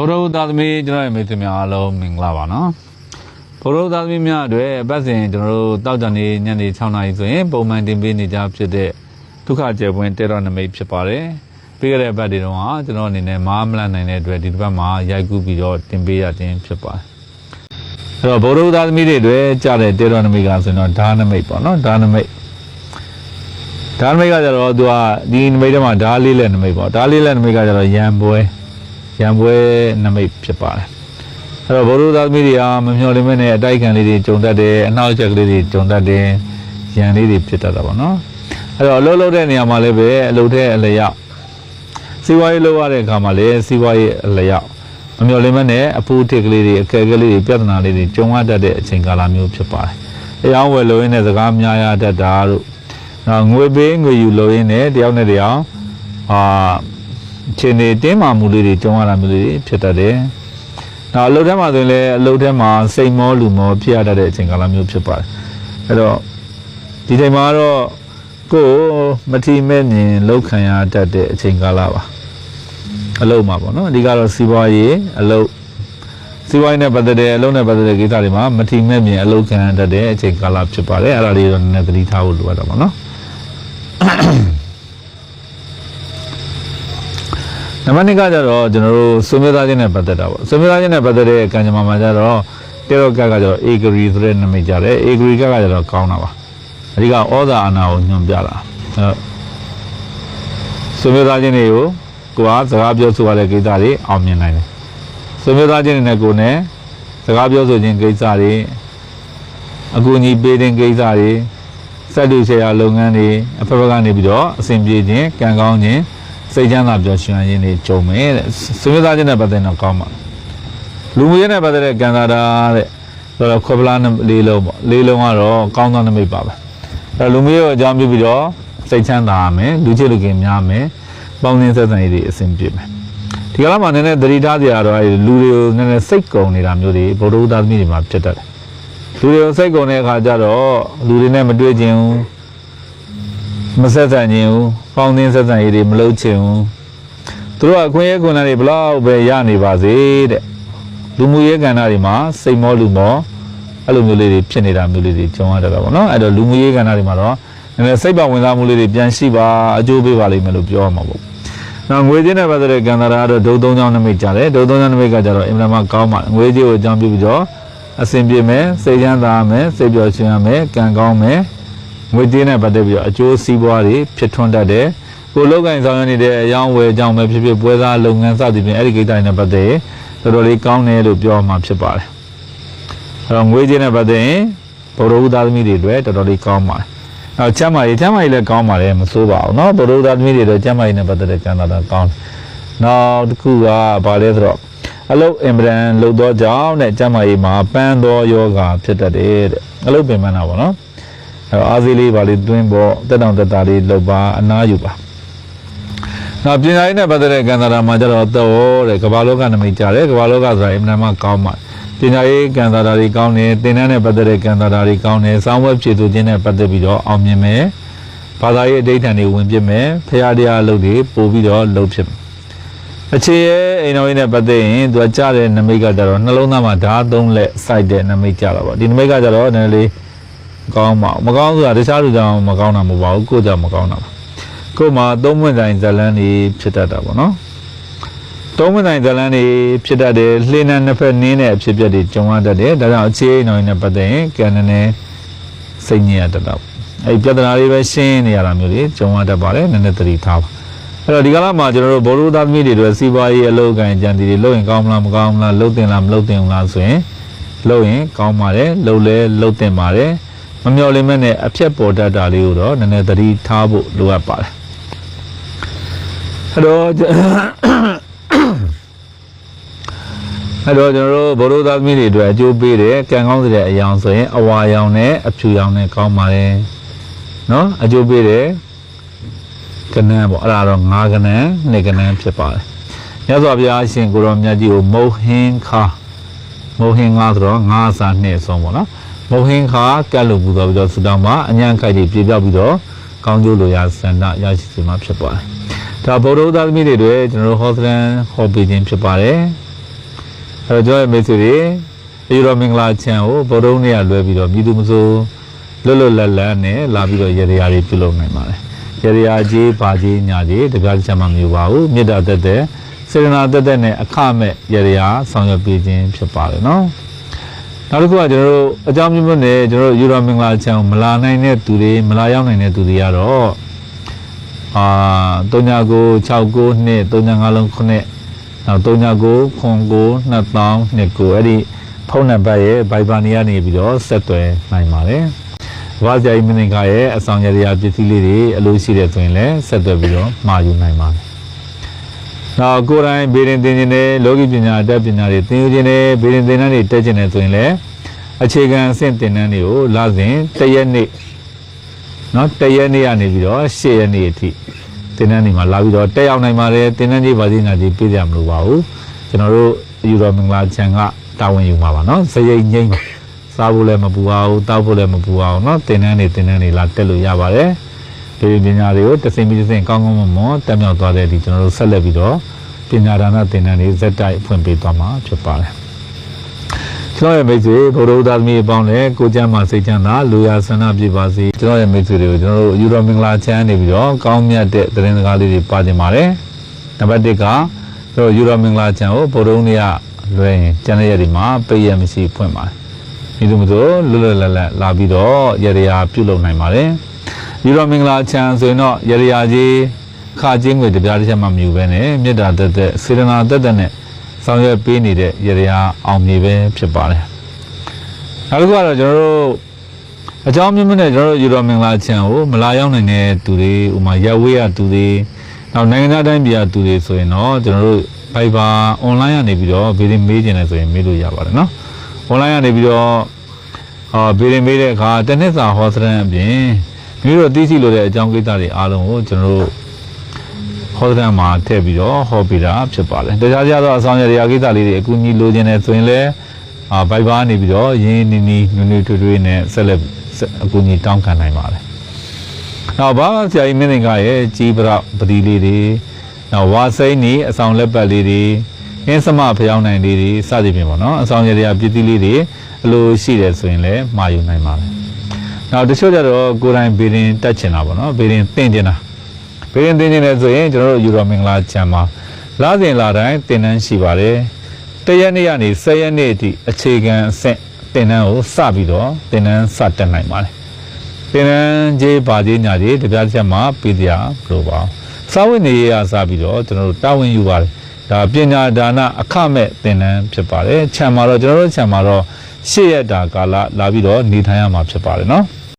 ဘုရောသားသမီးကျွန်တော်ရဲ့မိတ်ဆွေများအားလုံးမင်္ဂလာပါနော်ဘုရောသားသမီးများအတွက်အပတ်စဉ်ကျွန်တော်တို့တောက်ကြနေညနေ6နာရီဆိုရင်ပုံမှန်တင်ပေးနေကြဖြစ်တဲ့ဒုက္ခကျေပွင့်တေတော်နမိတ်ဖြစ်ပါတယ်ပြီးခဲ့တဲ့အပတ်တွေတုန်းကကျွန်တော်အနေနဲ့မားမလန့်နိုင်တဲ့အတွက်ဒီတစ်ပတ်မှာရိုက်ကူးပြီးတော့တင်ပေးရခြင်းဖြစ်ပါတယ်အဲ့တော့ဘုရောသားသမီးတွေအတွက်ကြားတဲ့တေတော်နမိတ်ကဆိုရင်တော့ဓာနမိတ်ပေါ့နော်ဓာနမိတ်ဓာနမိတ်ကကြတော့သူကဒီနမိတ်ထဲမှာဓာလေးလက်နမိတ်ပေါ့ဓာလေးလက်နမိတ်ကကြတော့ရံပွဲ ရံပွဲနမိတ်ဖြစ်ပါတယ်အဲ့တော့ဘုရုသားသမီးတွေအားမမျှော်လင့်မဲ့နဲ့အတိုက်ခံလေးတွေဂျုံတတ်တယ်အနှောက်အယှက်ကလေးတွေဂျုံတတ်တယ်ရံလေးတွေဖြစ်တတ်တာပေါ့နော်အဲ့တော့အလုပ်လုပ်တဲ့နေရာမှာလည်းပဲအလုပ်တဲ့အလျောက်စီးပွားရေးလုပ်ရတဲ့အခါမှာလည်းစီးပွားရေးအလျောက်မမျှော်လင့်မဲ့နဲ့အဖိုးထစ်ကလေးတွေအခက်အခဲလေးတွေပြဿနာလေးတွေဂျုံရတတ်တဲ့အချိန်ကာလမျိုးဖြစ်ပါတယ်။အယောင်းဝယ်လို့ရင်းတဲ့စကားများရတတ်တာတို့နော်ငွေပေးငွေယူလို့ရင်းနဲ့တယောက်နဲ့တယောက်အာ ခြေနေတင်းမာမှုလေးတွေဂျုံရတာမျိုးလေးတွေဖြစ်တတ်တယ်။နောက်အလုပ်ထဲမှာဆိုရင်လည်းအလုပ်ထဲမှာစိတ်မောလူမောဖြစ်ရတတ်တဲ့အချိန်ကာလမျိုးဖြစ်ပါတယ်။အဲ့တော့ဒီချိန်မှာတော့ကိုယ်မထီမဲ့မြင်လောက်ခံရတတ်တဲ့အချိန်ကာလပါ။အလုပ်မှာပေါ့နော်အဓိကတော့စီးပွားရေးအလုပ်စီးပွားရေးနဲ့ပတ်သက်တဲ့အလုပ်နဲ့ပတ်သက်တဲ့ကိစ္စတွေမှာမထီမဲ့မြင်အလုပ်ခံရတတ်တဲ့အချိန်ကာလဖြစ်ပါတယ်အဲ့ဒါလေးတော့နည်းနည်းသတိထားဖို့လိုအပ်တာပေါ့နော် နံပါတ်2ကကြတော့ကျွန်တော်တို့ဆွေမျိုးသားချင်းနဲ့ပတ်သက်တာပေါ့ဆွေမျိုးသားချင်းနဲ့ပတ်သက်တဲ့ကံကြမ္မာမှာကြတော့တေရောကကကြတော့အေဂရီဆိုတဲ့နာမည်ကြတယ်အေဂရီကကကြတော့ကောင်းတာပါအဓိကဩဇာအာဏာကိုညွှန်ပြတာအဲ့တော့ဆွေမျိုးသားချင်းတွေကိုကိုကစကားပြောဆိုရတဲ့ကိစ္စတွေအောင်မြင်နိုင်တယ်ဆွေမျိုးသားချင်းတွေနဲ့ကိုယ်နဲ့စကားပြောဆိုခြင်းကိစ္စတွေအကူအညီပေးတဲ့ကိစ္စတွေစက်တူဆရာလုပ်ငန်းတွေအဖက်ဖက်ကနေပြီးတော့အဆင်ပြေခြင်းကံကောင်းခြင်း စိတ်ချမ်းသာပျော်ရွှင်ခြင်းတွေကြုံမယ်တဲ့ဆွေမျိုးသားချင်းနဲ့ပတ်သက်တော့ကောင်းပါလူမှုရေးနဲ့ပတ်သက်တဲ့ကံသာတာတဲ့ဆိုတော့ခွဲပလားနဲ့လေးလုံးပေါ့လေးလုံးကတော့ကောင်းသောနမိတ်ပါပဲအဲလူမျိုးရဲ့အကြောင်းပြုပြီးတော့စိတ်ချမ်းသာရမယ်လူချစ်လူခင်များမယ်ပေါင်းသင်းဆက်ဆံရေးတွေအဆင်ပြေမယ်ဒီကလာမှာနည်းနည်းသတိထားကြရတော့အဲလူတွေကိုနည်းနည်းစိတ်ကုန်နေတာမျိုးတွေဗုဒ္ဓဦးသားသမီးတွေမှာဖြစ်တတ်တယ်လူတွေကိုစိတ်ကုန်တဲ့အခါကျတော့လူတွေနဲ့မတွေ့ခြင်းဘူး မဆက်ဆံခြင်းဘူးပေါင်းသင်းဆက်ဆံရေးတွေမလုပ်ခြင်းဘူးသူတို့ကအခွင့်အရေးခွင့်တွေဘလောက်ပဲရနေပါစေတဲ့လူမှုရေးကဏ္ဍတွေမှာစိတ်မောလူမောအဲ့လိုမျိုးလေးတွေဖြစ်နေတာမျိုးလေးတွေကြုံရတတ်တာပေါ့နော်အဲ့တော့လူမှုရေးကဏ္ဍတွေမှာတော့နည်းနည်းစိတ်ပါဝင်စားမှုလေးတွေပြန်ရှိပါအကျိုးပေးပါလိမ့်မယ်လို့ပြောရမှာပေါ့နောက်ငွေကြေးနဲ့ပတ်သက်တဲ့ကံတာရာကတော့ဒုံသုံးချောင်းနမိတ်ကြတယ်ဒုံသုံးချောင်းနမိတ်ကကြတော့အင်မတန်မှကောင်းပါတယ်ငွေကြေးကိုအကြောင်းပြုပြီးတော့အဆင်ပြေမယ်စိတ်ချမ်းသာမယ်စိတ်ပျော်ရွှင်ရမယ်ကံကောင်းမယ် ငွေကြေးနဲ့ပတ်သက်ပြီးတော့အကျိုးစီးပွားတွေဖြစ်ထွန်းတတ်တယ်ကိုလောက်ကင်ဆောင်ရနေတဲ့အယောင်းဝယ်အကြောင်းပဲဖြစ်ဖြစ်ပွဲစားလုပ်ငန်းစသည်ဖြင့်အဲ့ဒီကိစ္စတွေနဲ့ပတ်သက်ရင်တော်တော်လေးကောင်းတယ်လို့ပြောမှာဖြစ်ပါတယ်အဲ့တော့ငွေကြေးနဲ့ပတ်သက်ရင်ဘုရောဦးသားသမီးတွေအတွက်တော်တော်လေးကောင်းပါတယ်နောက်ချမ်းမာရေးချမ်းမာရေးလည်းကောင်းပါတယ်မစိုးပါဘူးเนาะဘုရောဦးသားသမီးတွေအတွက်ချမ်းမာရေးနဲ့ပတ်သက်တဲ့ကံတာတာကောင်းတယ်နောက်တစ်ခုကဘာလဲဆိုတော့အလုတ်အင်ဗရန်လုတ်သောကြောင့်တဲ့ကျမ်းမာရေးမှာပန်းသောယောဂါဖြစ်တတ်တယ်တဲ့အလုတ်ပင်ပန်းတာပေါ့နော် အဲတော့အားစီးလေးပါလေးတွင်းပေါ့တက်တောင်တက်တာလေးလှုပ်ပါအနားယူပါနောက်ပညာရေးနဲ့ပတ်သက်တဲ့ကံတာတာမှာကျတော့တော့တဲ့ကမ္ဘာလောကနမိတ်ကြတယ်ကမ္ဘာလောကဆိုတာအင်မတန်မှကောင်းပါတယ်ပညာရေးကံတာတာတွေကောင်းတယ်သင်တန်းနဲ့ပတ်သက်တဲ့ကံတာတာတွေကောင်းတယ်စောင်းဝက်ဖြည့်သူခြင်းနဲ့ပတ်သက်ပြီးတော့အောင်မြင်မယ်ဘာသာရေးအဋ္ဌာန်တွေဝင်ပြစ်မယ်ဖရာတရားအလုပ်တွေပို့ပြီးတော့လုပ်ဖြစ်မယ်အခြေရဲ့အိမ်တော်ကြီးနဲ့ပတ်သက်ရင်သူကကြားတဲ့နမိတ်ကကြတော့နှလုံးသားမှာဓာတ်သုံးလက်စိုက်တဲ့နမိတ်ကြတာပေါ့ဒီနမိတ်ကကြတော့နည်းနည်းလေး ကောင်းပါမကောင်းဆိုတာတခြားလူကြောင့်မကောင်းတာမဟုတ်ပါဘူးကိုယ့်ကြောင့်မကောင်းတာပါကိုယ်မှာသုံးဝင်တိုင်းဇလန်းတွေဖြစ်တတ်တာပေါ့နော်သုံးဝင်တိုင်းဇလန်းတွေဖြစ်တတ်တယ်လှေနဲ့နှစ်ဖက်နင်းတဲ့အဖြစ်အပျက်တွေကြုံရတတ်တယ်ဒါကြောင့်အခြေအိမ်တော်ကြီးနဲ့ပတ်သက်ရင်ကံနည်းနည်းစိတ်ညစ်ရတတ်တာပေါ့အဲ့ဒီပြဿနာလေးပဲရှင်းနေရတာမျိုးတွေကြုံရတတ်ပါတယ်နည်းနည်းသတိထားပါအဲ့တော့ဒီကလာမှာကျွန်တော်တို့ဘောလုံးသားသမီးတွေတို့စီးပွားရေးအလုပ်ကိုင်ကြံတီတွေလုပ်ရင်ကောင်းမလားမကောင်းဘူးလားလုပ်တင်လားမလုပ်တင်ဘူးလားဆိုရင်လုပ်ရင်ကောင်းပါတယ်လုပ်လဲလုပ်တင်ပါတယ် မမျော်လင့်မဲ့နဲ့အဖြက်ပေါ်တတ်တာလေးကိုတော့နည်းနည်းသတိထားဖို့လိုအပ်ပါတယ်အဲ့တော့အဲ့တော့ကျွန်တော်တို့ဘောလုံးသားသမီးတွေအတွက်အကျိုးပေးတယ်ကံကောင်းတဲ့အယောင်ဆိုရင်အဝါရောင်နဲ့အဖြူရောင်နဲ့ကောင်းပါတယ်နော်အကျိုးပေးတယ်ကနန်းပေါ့အဲ့ဒါတော့ငါးကနန်းနှစ်ကနန်းဖြစ်ပါတယ်မြတ်စွာဘုရားရှင်ကိုရောမြတ်ကြီးကိုမုတ်ဟင်းခါမုတ်ဟင်းငါဆိုတော့ငါးစာနှစ်ဆုံးပေါ့နော် မုတ်ဟင်းခါကတ်လို့ပူတော်ပြီးတော့ဆူတောင်းမှာအញ្ញံခိုက်ကြီးပြေပြောက်ပြီးတော့ကောင်းကျိုးလိုရာဆန္ဒရရှိစေမှာဖြစ်ပါတယ်ဒါဗုဒ္ဓသာသမီတွေတွေကျွန်တော်တို့ဟောစလန်ဟောပေးခြင်းဖြစ်ပါတယ် အဲတော့ကျွန်တော်ရဲ့မိတ်ဆွေတွေအယူတော်မင်္ဂလာချန်ကိုဗုဒ္ဓဦးနေ့ကလွဲပြီးတော့မြည်သူမစိုးလွတ်လွတ်လပ်လပ်နဲ့လာပြီးတော့ရေရာတွေပြုလုပ်နိုင်ပါတယ်ရေရာကြီးပါကြီးညာကြီးတပြားတစ်ချက်မှမอยู่ပါဘူးမေတ္တာတက်တဲ့စေတနာတက်တဲ့နဲ့အခမဲ့ရေရာဆောင်ရွက်ပေးခြင်းဖြစ်ပါတယ်နော် နောက်တစ်ခုကကျွန်တော်တို့အကြောင်းမျိုးမျိုးနဲ့ကျွန်တော်တို့ယူတော်မင်္ဂလာချန်ကိုမလာနိုင်တဲ့သူတွေမလာရောက်နိုင်တဲ့သူတွေကတော့အာ3969 69နှစ်35လုံး9နောက်39ခွန်9 2000နှစ်ကိုအဲ့ဒီဖုန်းနံပါတ်ရဲ့ Viber နေရနေပြီးတော့ဆက်သွယ်နိုင်ပါတယ်။ဘာကြိုင်မင်းကရဲ့အဆောင်ရရာပစ္စည်းလေးတွေအလိုရှိတဲ့ဆိုရင်လည်းဆက်သွယ်ပြီးတော့မှာယူနိုင်ပါတယ်။ နောက်ကိုယ်တိုင်ဗေဒင်သင်ခြင်းနဲ့လောကီပညာအတတ်ပညာတွေသင်ယူခြင်းနဲ့ဗေဒင်သင်တန်းတွေတက်ခြင်းနဲ့ဆိုရင်လည်းအခြေခံအဆင့်သင်တန်းတွေကိုလာစဉ်တစ်ရက်နေ့နော်တရက်နေ့ကနေပြီးတော့၈ရက်နေ့အထိတင်းနှန်းနေမှာလာပြီးတော့တက်ရောက်နိုင်ပါတယ်တင်းနှန်းကြီးပါစီနာကြီးပြည့်ရမလို့ပါဘူးကျွန်တော်တို့ယူတော်မင်္ဂလာချန်ကတာဝန်ယူမှာပါနော်စရိတ်ငိမ့်ပါစားဖို့လည်းမပူအောင်တောက်ဖို့လည်းမပူအောင်နော်တင်းနှန်းနေတင်းနှန်းနေလာတက်လို့ရပါတယ် ဒီပညာတွေကိုတစ်စိမ့်ပြီးတစ်စိမ့်ကောင်းကောင်းမွန်မွန်တက်မြောက်သွားတဲ့ဒီကျွန်တော်တို့ဆက်လက်ပြီးတော့ပညာဒါနတင်းနှန်းတွေဇက်တိုက်ဖွင့်ပေးသွားမှာဖြစ်ပါတယ်ကျွန်တော်ရဲ့မိတ်ဆွေဘုရားသားသမီးအပေါင်းလည်းကိုကျမ်းမှာစိတ်ချမ်းသာလူရဆန္ဒပြပါစေကျွန်တော်ရဲ့မိတ်ဆွေတွေကိုကျွန်တော်တို့ယူတော်မင်္ဂလာချမ်းနေပြီးတော့ကောင်းမြတ်တဲ့သတင်းစကားလေးတွေပါတင်ပါတယ်နံပါတ်1ကကျွန်တော်ယူတော်မင်္ဂလာချမ်းကိုဘုရားနေ့ကလွှဲရင်ကျန်တဲ့ရက်တွေမှာပိတ်ရမရှိဖွင့်ပါတယ်ဒီလိုမျိုးလွတ်လွတ်လပ်လပ်လာပြီးတော့ရရရာပြုလုပ်နိုင်ပါတယ် ယူတော်မင်္ဂလာချမ်းဆိုရင်တော့ရရရာကြီးခါချင်းွေတပြားတစ်ချက်မှမယူဘဲနဲ့မေတ္တာတက်တဲ့စေတနာတက်တဲ့နဲ့ဆောင်ရွက်ပေးနေတဲ့ရရရာအောင်မြေပဲဖြစ်ပါတယ်နောက်တစ်ခုကတော့ကျွန်တော်တို့အကြောင်းမျိုးမျိုးနဲ့ကျွန်တော်တို့ယူတော်မင်္ဂလာချန်ကိုမလာရောက်နိုင်တဲ့သူတွေဥမာရက်ဝေးရသူတွေနောက်နိုင်ငံသားတိုင်းပြည်ရသူတွေဆိုရင်တော့ကျွန်တော်တို့ Viber online ကနေပြီးတော့ဗီဒီမေးကျင်တယ်ဆိုရင်မေးလို့ရပါတယ်နော် online ကနေပြီးတော့အာဗီဒီမေးတဲ့အခါတစ်နှစ်စာဟောစရန်အပြင် မိတို့သိရှိလို့တဲ့အကြောင်းကိစ္စတွေအားလုံးကိုကျွန်တော်တို့ဟောစရန်မှာထည့်ပြီးတော့ဟောပြတာဖြစ်ပါတယ်တခြားခြားသောအဆောင်ရရာကိစ္စလေးတွေအကူအညီလိုချင်တယ်ဆိုရင်လည်းအာဘိုက်ဘာနေပြီးတော့ရင်းနီနီနွေနွေထွေးထွေးနဲ့ဆက်လက်ဆက်အကူအညီတောင်းခံနိုင်ပါတယ်။နောက်ဘာဆရာကြီးမင်းသင်္ကရဲ့ကြီးပရပတိလေးတွေနောက်ဝါစိမ့်နေအဆောင်လက်ပတ်လေးတွေအင်းစမဖျောင်းနိုင်လေးတွေစသဖြင့်ပေါ့နော်အဆောင်ရရပစ္စည်းလေးတွေအလိုရှိတယ်ဆိုရင်လည်းမှာယူနိုင်ပါတယ်။ နောက်တချို့ကျတော့ကိုယ်တိုင်ဗီရင်တက်ချင်တာပေါ့နော်ဗီရင်သင်ချင်တာဗီရင်သင်ချင်တယ်ဆိုရင်ကျွန်တော်တို့ယူတော်မင်္ဂလာချမ်းမှာလာစဉ်လာတိုင်းသင်တန်းရှိပါတယ်။တရက်နေ့ကနေ10ရက်နေ့အထိအခြေခံအဆင့်တင်နန်းကိုစပြီးတော့တင်နန်းစတက်နိုင်ပါတယ်။တင်နန်းကြီးပါကြီးညာကြီးတပြားတစ်ချက်မှာပြည်တရားလို့ပါ။စာဝတ်နေရေးအစပြီးတော့ကျွန်တော်တို့တာဝန်ယူပါတယ်။ဒါပညာဒါနအခမဲ့တင်နန်းဖြစ်ပါတယ်။ခြံမှာတော့ကျွန်တော်တို့ခြံမှာတော့၈ရက်တာကာလလာပြီးတော့နေထိုင်ရမှာဖြစ်ပါတယ်နော်။